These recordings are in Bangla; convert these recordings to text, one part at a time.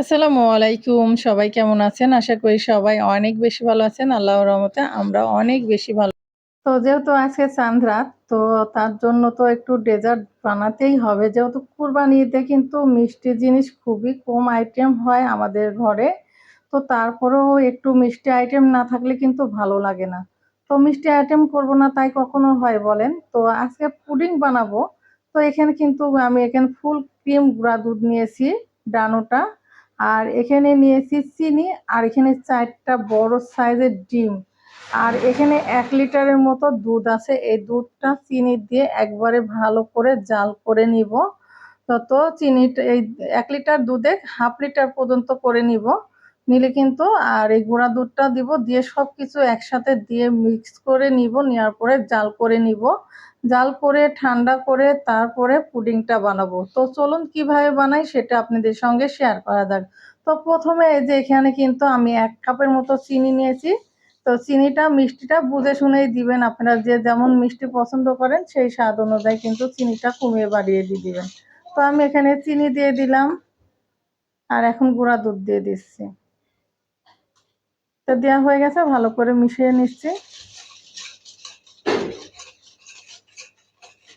আসসালামু আলাইকুম, সবাই কেমন আছেন? আশা করি সবাই অনেক বেশি ভালো আছেন। আল্লাহর রহমতে আমরা অনেক বেশি ভালো। তো যেহেতু আজকে চাঁদ রাত, তো তার জন্য তো একটু ডেজার্ট বানাতেই হবে। যেহেতু কুরবানি ঈদে কিন্তু মিষ্টি জিনিস খুবই কম আইটেম হয় আমাদের ঘরে, তো তারপরেও একটু মিষ্টি আইটেম না থাকলে কিন্তু ভালো লাগে না। তো মিষ্টি আইটেম করব না তাই কখনো হয় বলেন। তো আজকে পুডিং বানাবো। তো এখানে কিন্তু আমি এখানে ফুল ক্রিম গুঁড়া দুধ নিয়েছি, ডানোটা। আর এখানে নিয়েছি চিনি, আর এখানে চারটা বড় সাইজের ডিম। আর এখানে এক লিটারের মতো দুধ আছে। এই দুধটা চিনি দিয়ে একবারে ভালো করে জাল করে নিব। তত চিনিটা, এই এক লিটার দুধে হাফ লিটার পর্যন্ত করে নিব। নিলে কিন্তু আর এই গুঁড়া দুধটা দিব দিয়ে সব কিছু একসাথে দিয়ে মিক্স করে নিব, নেওয়ার পরে জাল করে নিব। জাল করে, ঠান্ডা করে, তারপরে পুডিংটা বানাবো। তো চলুন কীভাবে বানাই সেটা আপনাদের সঙ্গে শেয়ার করা যাক। তো প্রথমে এই যে এখানে কিন্তু আমি এক কাপের মতো চিনি নিয়েছি। তো চিনিটা, মিষ্টিটা বুঝে শুনেই দিবেন আপনারা যে যেমন মিষ্টি পছন্দ করেন, সেই স্বাদ অনুযায়ী কিন্তু চিনিটা কমিয়ে বাড়িয়ে দিয়ে দিবেন। তো আমি এখানে চিনি দিয়ে দিলাম। আর এখন গুঁড়া দুধ দিয়ে দিচ্ছি। তো দেওয়া হয়ে গেছে, ভালো করে মিশিয়ে নিচ্ছি।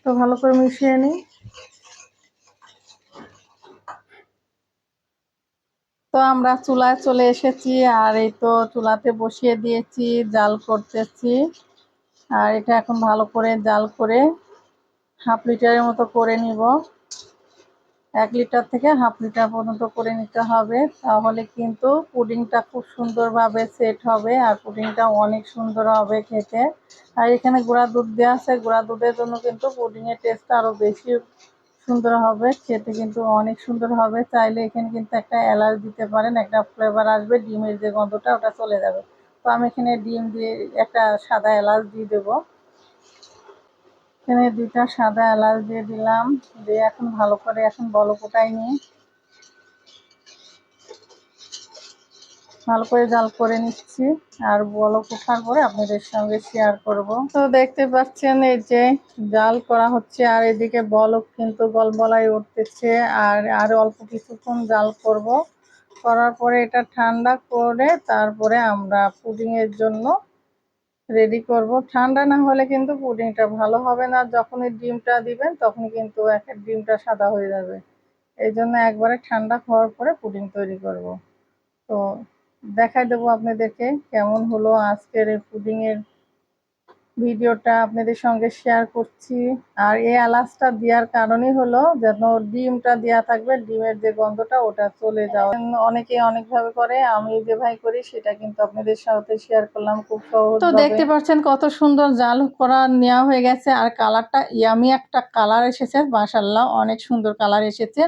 তো ভালো করে মিশিয়ে নিই। তো আমরা চুলায় চলে এসেছি, আর এই তো চুলাতে বসিয়ে দিয়েছি, জাল করতেছি। আর এটা এখন ভালো করে জাল করে হাফ লিটারের মতো করে নিব। এক লিটার থেকে হাফ লিটার পর্যন্ত করে নিতে হবে। তাহলে কিন্তু পুডিংটা খুব সুন্দরভাবে সেট হবে আর পুডিংটা অনেক সুন্দর হবে খেতে। আর এখানে গুঁড়া দুধ দেওয়া আছে। গুঁড়া দুধের জন্য কিন্তু পুডিংয়ের টেস্টটা আরও বেশি সুন্দর হবে। খেতে কিন্তু অনেক সুন্দর হবে। চাইলে এখানে কিন্তু একটা এলাচ দিতে পারেন, একটা ফ্লেভার আসবে, ডিমের যে গন্ধটা ওটা চলে যাবে। তো আমি এখানে ডিম দিয়ে একটা সাদা এলাচ দিয়ে দেবো। এখানে দুইটা সাদা এলাচ দিয়ে দিলাম। দিয়ে এখন ভালো করে এখন বলো কোটাই নিয়ে ভালো করে জাল করে নিচ্ছি। আর বলো কোঠার পরে আপনাদের সঙ্গে শেয়ার করব। তো দেখতে পাচ্ছেন এই যে জাল করা হচ্ছে আর এদিকে বলক কিন্তু গলবলাই উঠতেছে। আর আর অল্প কিছুক্ষণ জাল করব। করার পরে এটা ঠান্ডা করে তারপরে আমরা পুডিংয়ের জন্য রেডি করব। ঠান্ডা না হলে কিন্তু পুডিংটা ভালো হবে না। যখনই ডিমটা দিবেন তখন কিন্তু এক ডিমটা সাদা হয়ে যাবে। এই জন্য একবারে ঠান্ডা হওয়ার পরে পুডিং তৈরি করব। তো দেখাই দেবো আপনাদেরকে কেমন হলো আজকের এই পুডিংয়ের ভিডিওটা আপনাদের সঙ্গে শেয়ার করছি। আর এই এলাচটা দেওয়ার কারণই হলো যেন ডিমটা দেওয়া থাকবে, ডিমের যে গন্ধটা ওটা চলে যাওয়া। অনেকে অনেকভাবে করে, আমি যে ভাই করি, সেটা কিন্তু আপনাদের সাথে শেয়ার করলাম খুব সহজ তো দেখতে পাচ্ছেন কত সুন্দর জাল করা নেওয়া হয়ে গেছে, আর কালারটা ইয়ামি একটা কালার এসেছে মাশাল্লাহ অনেক সুন্দর কালার এসেছে।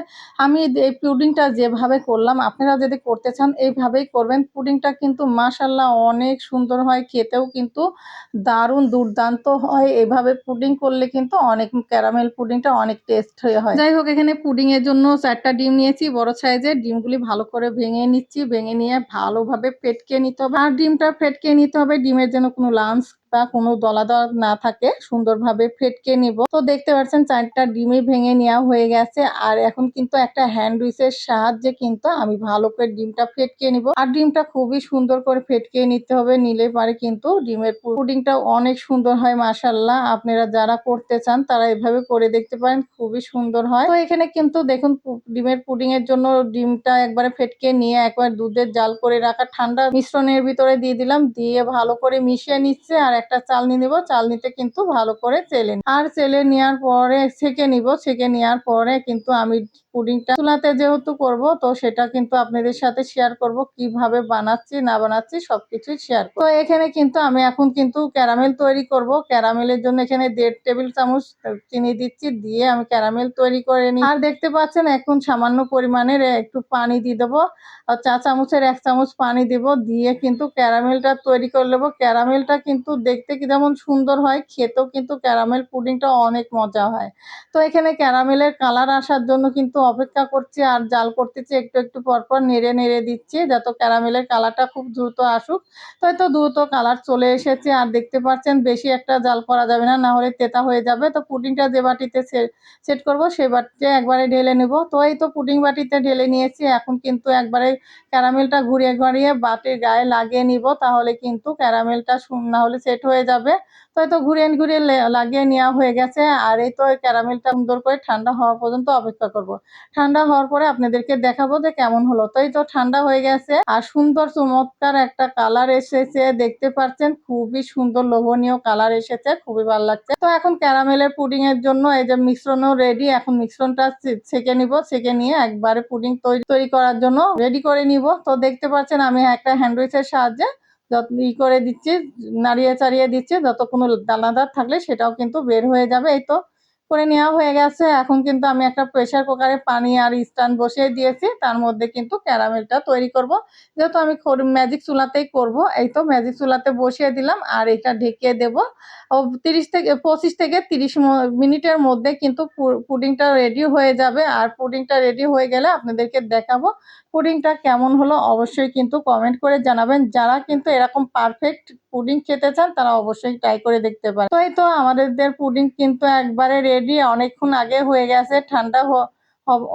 আমি এই পুডিংটা যেভাবে করলাম, আপনারা যদি করতে চান, এইভাবেই করবেন। পুডিংটা কিন্তু মাশাল্লাহ অনেক সুন্দর হয়, খেতেও কিন্তু দারুণ দুর্দান্ত হয়। এভাবে পুডিং করলে কিন্তু অনেক ক্যারামেল পুডিংটা অনেক টেস্ট হয়ে হয়। যাই হোক, এখানে পুডিং এর জন্য চারটা ডিম নিয়েছি, বড় সাইজের। ডিমগুলি ভালো করে ভেঙে নিচ্ছি, ভেঙে নিয়ে ভালোভাবে ফেটকে নিতে হবে। আর ডিমটা ফেটকে নিতে হবে, ডিমের যেন কোনো লাঞ্চ বা কোনো দলাদল না থাকে, সুন্দরভাবে ফেটকে নিব। তো দেখতে পাচ্ছেন চারটা ডিমই ভেঙে নেওয়া হয়ে গেছে, আর এখন কিন্তু একটা হ্যান্ড উইচের সাহায্যে কিন্তু আমি ভালো করে ডিমটা ফেটকে নিব। আর ডিমটা খুবই সুন্দর করে ফেটকে নিতে হবে, নিলে পারে কিন্তু ডিমের পুডিংটা অনেক সুন্দর হয় মাসাল্লাহ আপনারা যারা করতে চান তারা এভাবে করে দেখতে পারেন, খুবই সুন্দর হয়। তো এখানে কিন্তু দেখুন ডিমের পুডিং এর জন্য ডিমটা একবারে ফেটকে নিয়ে একবার দুধের জাল করে রাখা ঠান্ডা মিশ্রণের ভিতরে দিয়ে দিলাম, দিয়ে ভালো করে মিশিয়ে নিচ্ছে, আর একটা চালনি নিব, চালনিতে কিন্তু ভালো করে চেলে আর চেলে নেওয়ার পরে, ছেঁকে নিব, ছেঁকে নেওয়ার পরে কিন্তু আমি পুডিংটা চুলাতে যেহেতু করব, তো সেটা কিন্তু আপনাদের সাথে শেয়ার করব, কীভাবে বানাচ্ছি, না বানাচ্ছি সবকিছুই শেয়ার তো এখানে কিন্তু আমি এখন কিন্তু ক্যারামেল তৈরি করব। ক্যারামেলের জন্য এখানে দেড় টেবিল চামচ চিনি দিচ্ছি, দিয়ে আমি ক্যারামেল তৈরি করে নিই আর দেখতে পাচ্ছেন, এখন সামান্য পরিমাণের একটু পানি দিয়ে দেবো। আর চা চামচের এক চামচ পানি দিব, দিয়ে কিন্তু ক্যারামেলটা তৈরি করে নেব। ক্যারামেলটা কিন্তু দেখতে কি যেমন সুন্দর হয়, খেতেও কিন্তু ক্যারামেল পুডিংটা অনেক মজা হয়। তো এখানে ক্যারামেলের কালার আসার জন্য কিন্তু অপেক্ষা করছি আর জাল করতেছি, একটু একটু পর পর নেড়ে নেড়ে দিচ্ছি যাতে ক্যারামেলের কালারটা খুব দ্রুত আসুক। তো এই তো দ্রুত কালার চলে এসেছে আর দেখতে পাচ্ছেন বেশি একটা জাল করা যাবে না না হলে তেতা হয়ে যাবে। তো পুডিংটা যে বাটিতে সেট করব সেই বাটিতে একবারে ঢেলে নেব। তো এই তো পুডিং বাটিতে ঢেলে নিয়েছি, এখন কিন্তু একবারে ক্যারামেলটা ঘুরিয়ে ঘুরিয়ে বাটির গায়ে লাগিয়ে নিব, তাহলে কিন্তু ক্যারামেলটা না হলে সেট হয়ে যাবে। তো তো ঘুরিয়ে ঘুরিয়ে লাগিয়ে নেওয়া হয়ে গেছে। আর এই তো ক্যারামেলটা সুন্দর করে ঠান্ডা হওয়া পর্যন্ত অপেক্ষা করব। ঠান্ডা হওয়ার পরে আপনাদেরকে দেখাবো যে কেমন হলো। তো এই তো ঠান্ডা হয়ে গেছে আর সুন্দর চমৎকার একটা কালার এসেছে। দেখতে পাচ্ছেন খুবই সুন্দর লোভনীয় কালার এসেছে, খুবই ভালো লাগছে। তো এখন ক্যারামেলের পুডিং এর জন্য এই যে মিশ্রণও রেডি এখন মিশ্রণটা ছেঁকে নিব। ছেঁকে নিয়ে একবারে পুডিং তৈরি তৈরি করার জন্য রেডি করে নিব। তো দেখতে পাচ্ছেন আমি একটা হ্যান্ডউইচের সাহায্যে যত ই করে দিচ্ছে, নাড়িয়ে চাড়িয়ে দিচ্ছে, যত কোনো দানাদার থাকলে সেটাও কিন্তু বের হয়ে যাবে, এই তো। করে নেওয়া হয়ে গেছে। এখন কিন্তু আমি একটা প্রেসার কুকারে পানি আর স্ট্যান্ড বসিয়ে দিয়েছি। তার মধ্যে কিন্তু ক্যারামেলটা তৈরি করব। যেহেতু আমি ম্যাজিক চুলাতেই করব, এই তো ম্যাজিক চুলাতে বসিয়ে দিলাম আর এটা ঢেকে দেব। ও তিরিশ থেকে, পঁচিশ থেকে তিরিশ মিনিটের মধ্যে কিন্তু পুডিংটা রেডি হয়ে যাবে। আর পুডিংটা রেডি হয়ে গেলে আপনাদেরকে দেখাবো পুডিংটা কেমন হলো। অবশ্যই কিন্তু কমেন্ট করে জানাবেন। যারা কিন্তু এরকম পারফেক্ট পুডিং খেতে চান, তারা অবশ্যই ট্রাই করে দেখতে পারেন। তো এই তো আমাদের পুডিং কিন্তু একবারে রেডি অনেকক্ষণ আগে হয়ে গেছে, ঠান্ডা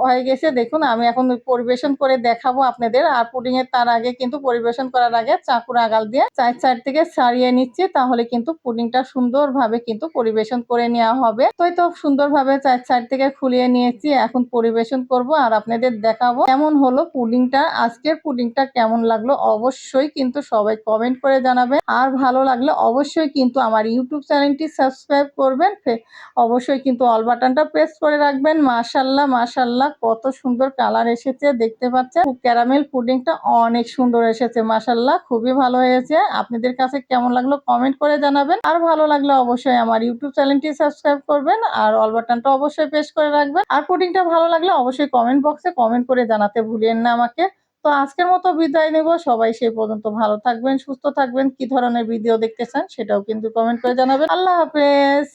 হয়ে গেছে। দেখুন, আমি এখন পরিবেশন করে দেখাবো আপনাদের। আর পুডিং এর তার আগে কিন্তু পরিবেশন করার আগে চাকুর আগাল দিয়ে চার সাইড থেকে সারিয়ে নিচ্ছি। তাহলে কিন্তু পুডিংটা সুন্দরভাবে কিন্তু পরিবেশন করে নেওয়া হবে। তো তো সুন্দরভাবে চার সাইড থেকে খুলিয়ে নিয়েছি। এখন পরিবেশন করব আর আপনাদের দেখাবো কেমন হলো পুডিংটা। আজকের পুডিংটা কেমন লাগল অবশ্যই কিন্তু সবাই কমেন্ট করে জানাবেন। আর ভালো লাগলে অবশ্যই কিন্তু আমার ইউটিউব চ্যানেলটি সাবস্ক্রাইব করবেন। অবশ্যই কিন্তু অল বাটনটা প্রেস করে রাখবেন। মাশাল্লাহ মাশাল্লাহ। কত সুন্দর কালার এসেছে, দেখতে পাচ্ছেন? ক্যারামেল পুডিংটা অনেক সুন্দর এসেছে মাশাল্লাহ খুবই ভালো হয়েছে। আপনাদের কাছে কেমন লাগল কমেন্ট করে জানাবেন। আর ভালো লাগলে অবশ্যই আমার ইউটিউব চ্যানেলটি সাবস্ক্রাইব করবেন আর অল বাটনটা অবশ্যই প্রেস করে রাখবেন। আর পুডিংটা ভালো লাগলে অবশ্যই কমেন্ট বক্সে কমেন্ট করে জানাতে ভুলিয়েন না আমাকে। তো আজকের মতো বিদায় নেব। সবাই সেই পর্যন্ত ভালো থাকবেন, সুস্থ থাকবেন। কি ধরনের ভিডিও দেখতে চান সেটাও কিন্তু কমেন্ট করে জানাবেন। আল্লাহ হাফেজ।